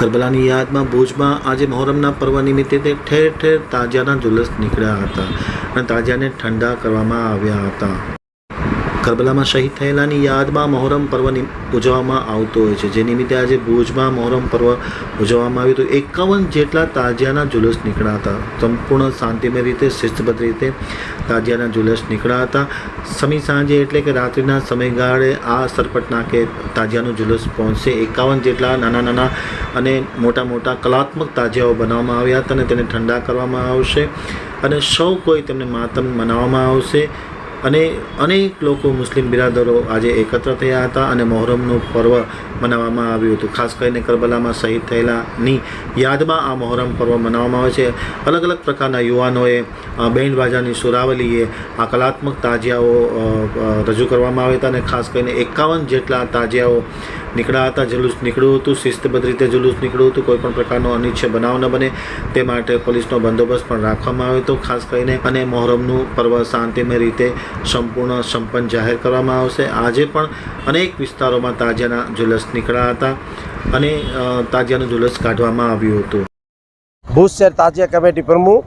કરબલાની યાદમાં, ભુજમાં આજે મહોરમના પર્વ નિમિત્તે તે ઠેર ઠેર તાજાના જુલસ નીકળ્યા હતા અને તાજાને ઠંડા કરવામાં આવ્યા હતા. કરબલામાં શહીદ થયેલાની યાદમાં મહોરમ પર્વ ઉજવવામાં આવતો હોય છે. જે નિમિત્તે આજે ભુજમાં મહોરમ પર્વ ઉજવવામાં આવ્યું. હતું એકાવન જેટલા તાજિયાના જુલુસ નીકળ્યા હતા. સંપૂર્ણ શાંતિમય રીતે, શિસ્તબદ્ધ રીતે તાજિયાના જુલુસ નીકળ્યા હતા. સમી સાંજે એટલે કે રાત્રિના સમયગાળે આ સરપટ નાકે તાજિયાનું જુલુસ પહોંચશે. એકાવન જેટલા નાના નાના અને મોટા મોટા કલાત્મક તાજિયાઓ બનાવવામાં આવ્યા હતા અને તેને ઠંડા કરવામાં આવશે. અને સૌ કોઈ તેમને માતમ મનાવવામાં આવશે. અને અનેક લોકો મુસ્લિમ બિરાદરો આજે એકત્ર થયા હતા અને મહોરમનું પર્વ મનાવવામાં આવ્યું હતું. ખાસ કરીને કરબલામાં શહીદ થયેલાની યાદમાં આ મહોરમ પર્વ મનાવવામાં આવે છે. અલગ અલગ પ્રકારના યુવાનોએ બેન્ડ બાજાની સુરાવલીએ આ કલાત્મક તાજિયાઓ રજૂ કરવામાં આવ્યા હતા અને ખાસ કરીને એકાવન જેટલા તાજિયાઓ નીકળ્યા હતા. જુલુસ નીકળ્યું હતું, શિસ્તબદ્ધ રીતે જુલુસ નીકળ્યું હતું કોઈ પણ પ્રકારનો અનિચ્છ બનાવ ન બને તે માટે પોલીસનો બંદોબસ્ત પણ રાખવામાં આવ્યો હતો. ખાસ કરીને અને મહોરમનું પર્વ શાંતિમય રીતે સંપૂર્ણ સંપન્ન જાહેર કરવામાં આવશે. આજે પણ અનેક વિસ્તારોમાં તાજિયાના જુલસ નીકળ્યા હતા અને અ, તાજિયાનું જુલસ કાઢવામાં આવ્યું હતું. ભુજ શહેર તાજિયા કમિટી પ્રમુખ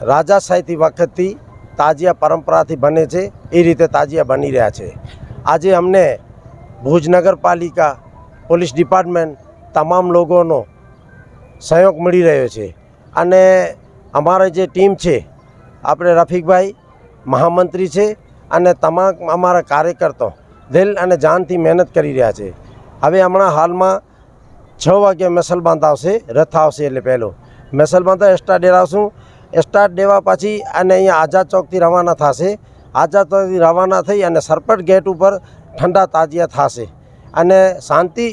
રાજા રાજાશાહીથી વખતથી તાજિયા પરંપરાથી બને છે. એ રીતે તાજિયા બની રહ્યા છે. આજે અમને ભુજ નગરપાલિકા પોલીસ ડિપાર્ટમેન્ટ તમામ લોકોનો સહયોગ મળી રહ્યો છે. અને અમારી જે ટીમ છે આપણે રફીકભાઈ મહામંત્રી છે અને તમામ અમારા કાર્યકર્તાઓ દિલ અને જાનથી મહેનત કરી રહ્યા છે. હવે હમણાં હાલમાં છ વાગ્યે મેસલ બાંધ આવશે, રથ આવશે એટલે પહેલો. મેસલ બાંધા એસ્ટા ડેરાવશું એસ્ટા દેવા પછી અને અહીંયા આઝાદ ચોકથી રવાના થશે. આઝાદ ચોકથી રવાના થઈ અને સરપટ ગેટ ઉપર ઠંડા તાજિયા થશે. અને શાંતિ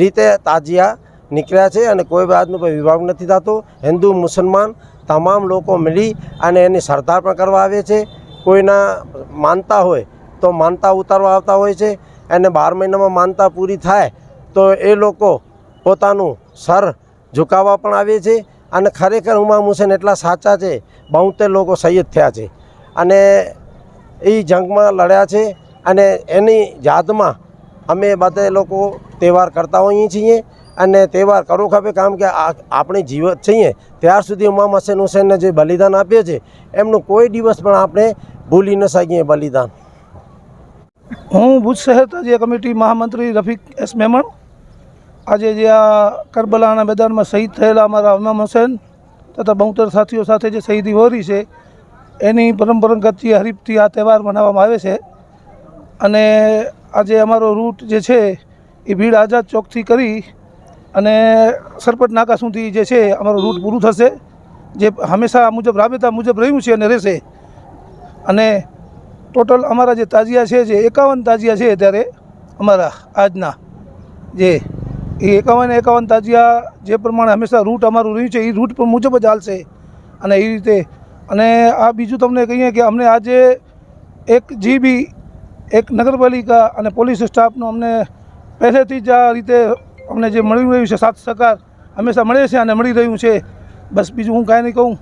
રીતે તાજિયા નીકળ્યા છે અને કોઈ જાતનો કોઈ વિભાગ નથી થતો. હિન્દુ, મુસલમાન તમામ લોકો મળી અને એની સરદાર પણ કરવા આવે છે. કોઈના માનતા હોય તો માનતા ઉતારવા આવતા હોય છે. અને બાર મહિનામાં માનતા પૂરી થાય તો એ લોકો પોતાનું સર ઝુકાવવા પણ આવે છે અને ખરેખર હુમામ હુસેન એટલા સાચા છે, બોતેર લોકો શહીદ થયા છે. અને એ જંગમાં લડ્યા છે અને એની યાદમાં અમે બધા લોકો તહેવાર કરતા હોઈએ છીએ અને તહેવાર કરવો ખપે કામ કે આપણે જીવત છીએ. ત્યાર સુધી હુમામ હસેન હુસેનને જે બલિદાન આપ્યું છે એમનું કોઈ દિવસ પણ આપણે ભૂલી ન શકીએ બલિદાન. હું ભુજ શહેર તાજિયા કમિટી મહામંત્રી રફીક એસ મેમણ. આજે જે આ કરબલાના મેદાનમાં શહીદ થયેલા અમારા ઇમામ હુસેન તથા બહુતર સાથીઓ સાથે જે શહીદી હોરી છે, એની પરંપરાગત હરીફથી આ તહેવાર મનાવવામાં આવે છે. અને આજે અમારો રૂટ જે છે, એ ભીડ આઝાદ ચોકથી કરી અને સરપટ નાકા સુધી જે છે, અમારું રૂટ પૂરું થશે. જે હંમેશા મુજબ રાબેતા મુજબ રહ્યું છે અને રહેશે. અને ટોટલ અમારા જે તાજિયા છે, જે એકાવન તાજિયા છે અત્યારે અમારા આજના, જે એ એકાવન એકાવન તાજિયા જે પ્રમાણે હંમેશા રૂટ અમારું રહ્યું છે, એ રૂટ પર મુજબ જ ચાલશે અને એ રીતે, અને આ બીજું તમને કહીએ કે અમને આજે એક જીબી એક નગરપાલિકા અને પોલીસ સ્ટાફનો અમને પહેલેથી જ આ રીતે અમને જે મળી રહ્યું છે સાથ સહકાર હંમેશા મળે છે અને મળી રહ્યું છે. બસ બીજું હું કાંઈ નહીં કહું.